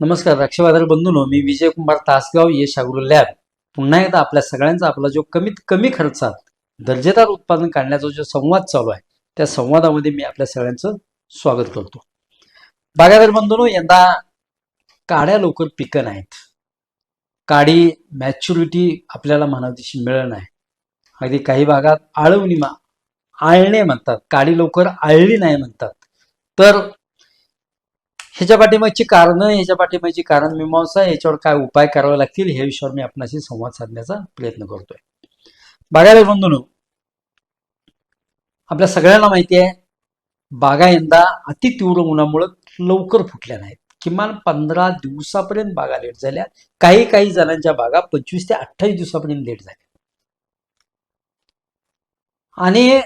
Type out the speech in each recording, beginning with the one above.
नमस्कार द्राक्षबाजार बंधूनो मी विजय कुमार तासगाव यश अग्रो लॅब. पुन्हा एकदा आपल्या सगळ्यांचा आपला जो कमीत कमी खर्चात दर्जेदार उत्पादन काढण्याचा जो संवाद चालू आहे त्या संवादामध्ये मी आपल्या सगळ्यांचं स्वागत करतो. बागायदार बंधूनो यंदा काड्या लवकर पिकं नाहीत. काडी मॅच्युरिटी आपल्याला म्हणावीशी मिळत नाही. अगदी काही भागात आळवणी आळणे म्हणतात. काडी लवकर आळली नाही म्हणतात. तर ह्याच्या पाठीमागची कारणं ह्याच्या पाठीमागची कारण मीमांसा याच्यावर काय उपाय करावे लागतील ह्या विषयावर मी आपणाशी संवाद साधण्याचा प्रयत्न करतोय. बागायला बंधून आपल्या सगळ्यांना माहिती आहे बागा यंदा अति तीव्र उन्हामुळं लवकर फुटल्या नाहीत. किमान पंधरा दिवसापर्यंत बागा लेट झाल्या. काही काही जणांच्या बागा पंचवीस ते अठ्ठावीस दिवसापर्यंत लेट झाल्या. आणि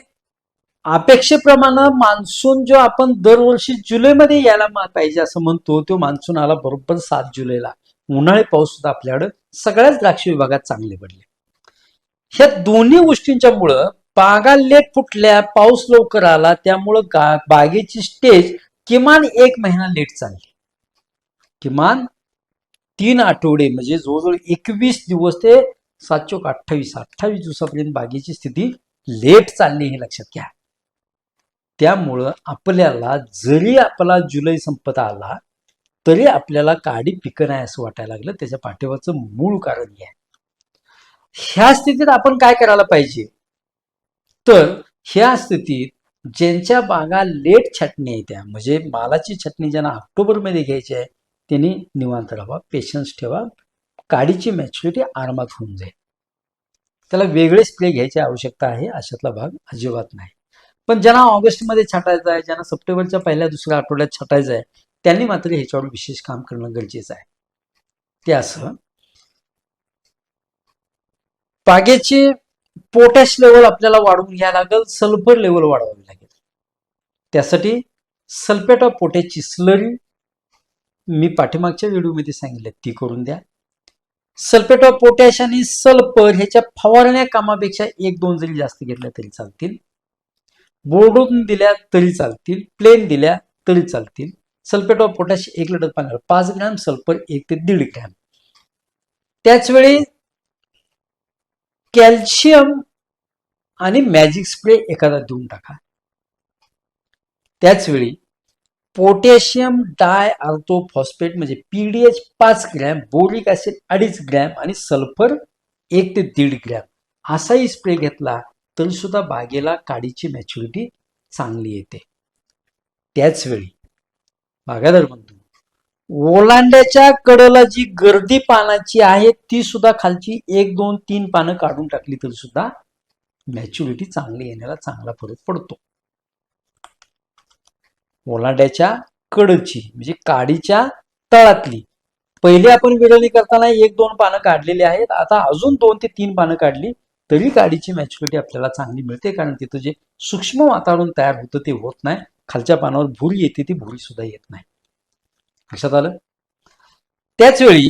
अपेक्षेप्रमाणे मान्सून जो आपण दरवर्षी जुलैमध्ये यायला पाहिजे असं म्हणतो तो मान्सून आला बरोबर सात जुलैला. उन्हाळी पाऊस सुद्धा आपल्याकडे. सगळ्याच द्राक्ष विभागात चांगले पडले. ह्या दोन्ही गोष्टींच्या मुळं बागा लेट फुटल्या पाऊस लवकर आला त्यामुळं बागेची स्टेज किमान एक महिना लेट चालली. किमान तीन आठवडे म्हणजे जवळजवळ एकवीस दिवस ते सात चोक अठ्ठावीस अठ्ठावीस दिवसापर्यंत बागेची स्थिती लेट चालली हे लक्षात घ्या. त्यामुळं आपल्याला जरी आपला जुलै संपत आला तरी आपल्याला काडी पिकं नाही असं वाटायला लागलं. त्याच्या पाठीवरचं मूळ कारण हे आहे. ह्या स्थितीत आपण काय करायला पाहिजे? तर ह्या स्थितीत ज्यांच्या बागा लेट छाटणी आहे त्या म्हणजे मालाची छाटणी ज्यांना ऑक्टोबरमध्ये घ्यायची आहे त्यांनी निवांत राहावा पेशन्स ठेवा काडीची मॅच्युरिटी आरामात होऊन जाईल. त्याला वेगळे स्प्रे घ्यायची आवश्यकता आहे अशातला भाग अजिबात नाही. पण ज्यांना ऑगस्टमध्ये छाटायचं आहे ज्यांना सप्टेंबरच्या पहिल्या दुसऱ्या आठवड्यात छाटायचं आहे त्यांनी मात्र ह्याच्यावर विशेष काम करणं गरजेचं आहे. ते असं. बागेचे पोटॅश लेवल आपल्याला वाढवून घ्यायला लागेल सल्फर लेवल वाढवावी लागेल. त्यासाठी सल्फेट ऑफ पोटॅशची स्लरी मी पाठीमागच्या व्हिडिओमध्ये सांगितलं ती करून द्या. सल्फेट ऑफ पोटॅश आणि सल्फर ह्याच्या फवारण्या कामापेक्षा एक दोन जरी जास्त घेतल्या तरी चालतील. बोर्डून दिल्या तरी चालतील प्लेन दिल्या तरी चालतील. सल्फेट ऑफ पोटॅश एक लिटर पाण्यावर पाच ग्रॅम सल्फर एक ते दीड ग्रॅम. त्याचवेळी कॅल्शियम आणि मॅजिक स्प्रे एखादा देऊन टाका. त्याचवेळी पोटॅशियम डाय आर्थोफॉस्फेट म्हणजे पीडीएच पाच ग्रॅम बोरिक ऍसिड अडीच ग्रॅम आणि सल्फर एक ते दीड ग्रॅम. असाही स्प्रे घेतला तरी सुद्धा बागेला काडीची मॅच्युरिटी चांगली येते. त्याचवेळी बागायदार म्हणतो ओलांड्याच्या कडला जी गर्दी पानाची आहे ती सुद्धा खालची एक दोन तीन पानं काढून टाकली तरी सुद्धा मॅच्युरिटी चांगली येण्याला चांगला फरक पडतो. ओलांड्याच्या कडची म्हणजे काडीच्या तळातली पहिले आपण विरळणी करताना एक दोन पानं काढलेली आहेत आता अजून दोन ते तीन पानं काढली तरी गाडीची मॅच्युरिटी आपल्याला चांगली मिळते कारण तिथं जे सूक्ष्म वातावरण तयार होतं ते होत नाही. खालच्या पानावर भुरी येते ती भुरी सुद्धा येत नाही. लक्षात आलं? त्याच वेळी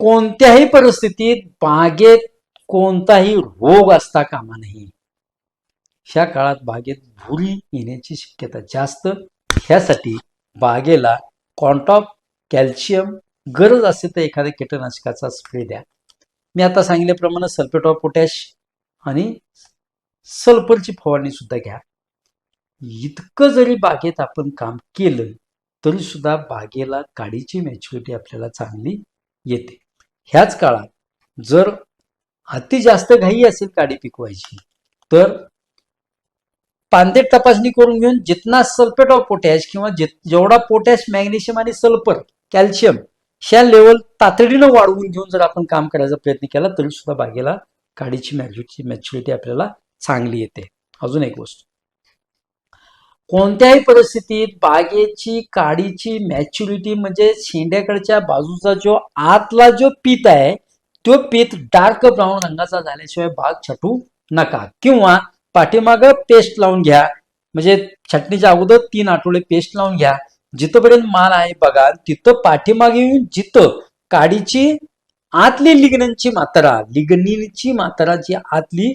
कोणत्याही परिस्थितीत बागेत कोणताही रोग असता कामा नये. ह्या काळात बागेत भुरी येण्याची शक्यता जास्त. ह्यासाठी बागेला कॉन्टॉप कॅल्शियम गरज असेल तर एखाद्या कीटकनाशकाचा स्प्रे द्या. मी आता सांगितल्याप्रमाणे सल्फेट ऑफ पोटॅश आणि सल्फरची फवारणी सुद्धा घ्या. इतकं जरी बागेत आपण काम केलं तरी सुद्धा बागेला काडीची मॅच्युरिटी आपल्याला चांगली येते. ह्याच काळात जर अति जास्त घाई असेल काडी पिकवायची तर पांदेट तपासणी करून घेऊन जितना सल्फेट ऑफ पोटॅश किंवा जित जेवढा पोटॅश मॅग्नेशियम आणि सल्फर कॅल्शियम ह्या लेवल तातडीनं वाढवून घेऊन जर आपण काम करायचा प्रयत्न केला तरी सुद्धा बागेला काडीची मॅच्युरिटी मॅच्युरिटी आपल्याला चांगली येते. अजून एक गोष्ट. कोणत्याही परिस्थितीत बागेची काडीची मॅच्युरिटी म्हणजे शेंड्याकडच्या बाजूचा जो आतला जो पीत आहे तो पीत डार्क ब्राऊन रंगाचा झाल्याशिवाय बाग छटू नका. किंवा पाठीमाग पेस्ट लावून घ्या. म्हणजे छटणीच्या अगोदर तीन आठवडे पेस्ट लावून घ्या. जिथपर्यंत माल आहे बघा तिथं पाठीमागे येऊन जिथं काडीची आतली लिग्ननची मात्रा लिग्नीची मात्रा जी आतली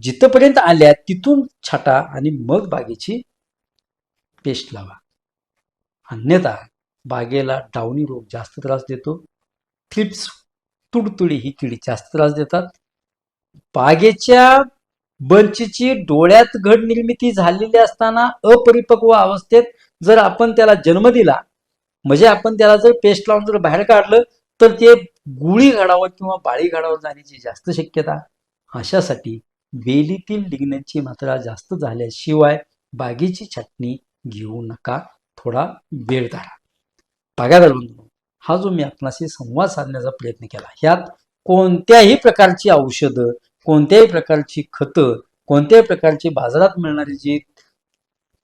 जिथपर्यंत आल्या तिथून छाटा आणि मग बागेची पेस्ट लावा. अन्यथा बागेला डावणी रोग जास्त त्रास देतो. थ्रिप्स तुडतुडी ही किडी जास्त त्रास देतात. बागेच्या बंचीची डोळ्यात घड निर्मिती झालेली असताना अपरिपक्व अवस्थेत जर आपण त्याला जन्म दिला म्हणजे आपण त्याला जर पेस्ट लावून जर बाहेर काढलं तर ते गुळी घडावं किंवा बाळी घडावं जाण्याची जास्त शक्यता. अशासाठी वेलीतील लिग्नची मात्रा जास्त झाल्याशिवाय बागेची छाटणी घेऊ नका. थोडा वेळ धरा. बागायदार बंधू हा जो मी आपणाशी संवाद साधण्याचा प्रयत्न केला ह्यात कोणत्याही प्रकारची औषधं कोणत्याही प्रकारची खतं कोणत्याही प्रकारची बाजारात मिळणारी जी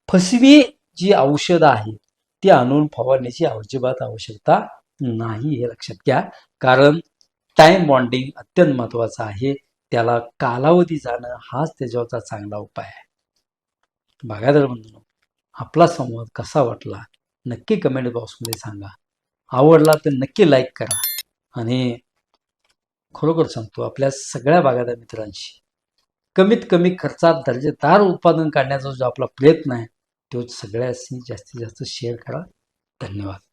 फसवी जी औषधं आहेत ती आणून फवारण्याची अजिबात आवश्यकता नाही हे लक्षात घ्या. कारण टाइम बॉन्डिंग अत्यंत महत्वाचं आहे. त्याला कालावधी जाणं हाच त्याच्यावरचा चांगला उपाय आहे. बागायदार बंधू आपला संवाद कसा वाटला? नक्की कमेंट बॉक्समध्ये सांगा. आवडला तर नक्की लाईक करा. आणि खरोखर सांगतो आपल्या सगळ्या बागायदार मित्रांशी कमीत कमी खर्चात दर्जेदार उत्पादन काढण्याचा जो आपला प्रयत्न आहे तो सगळ्यांनी जास्तीत जास्त शेअर करा. धन्यवाद.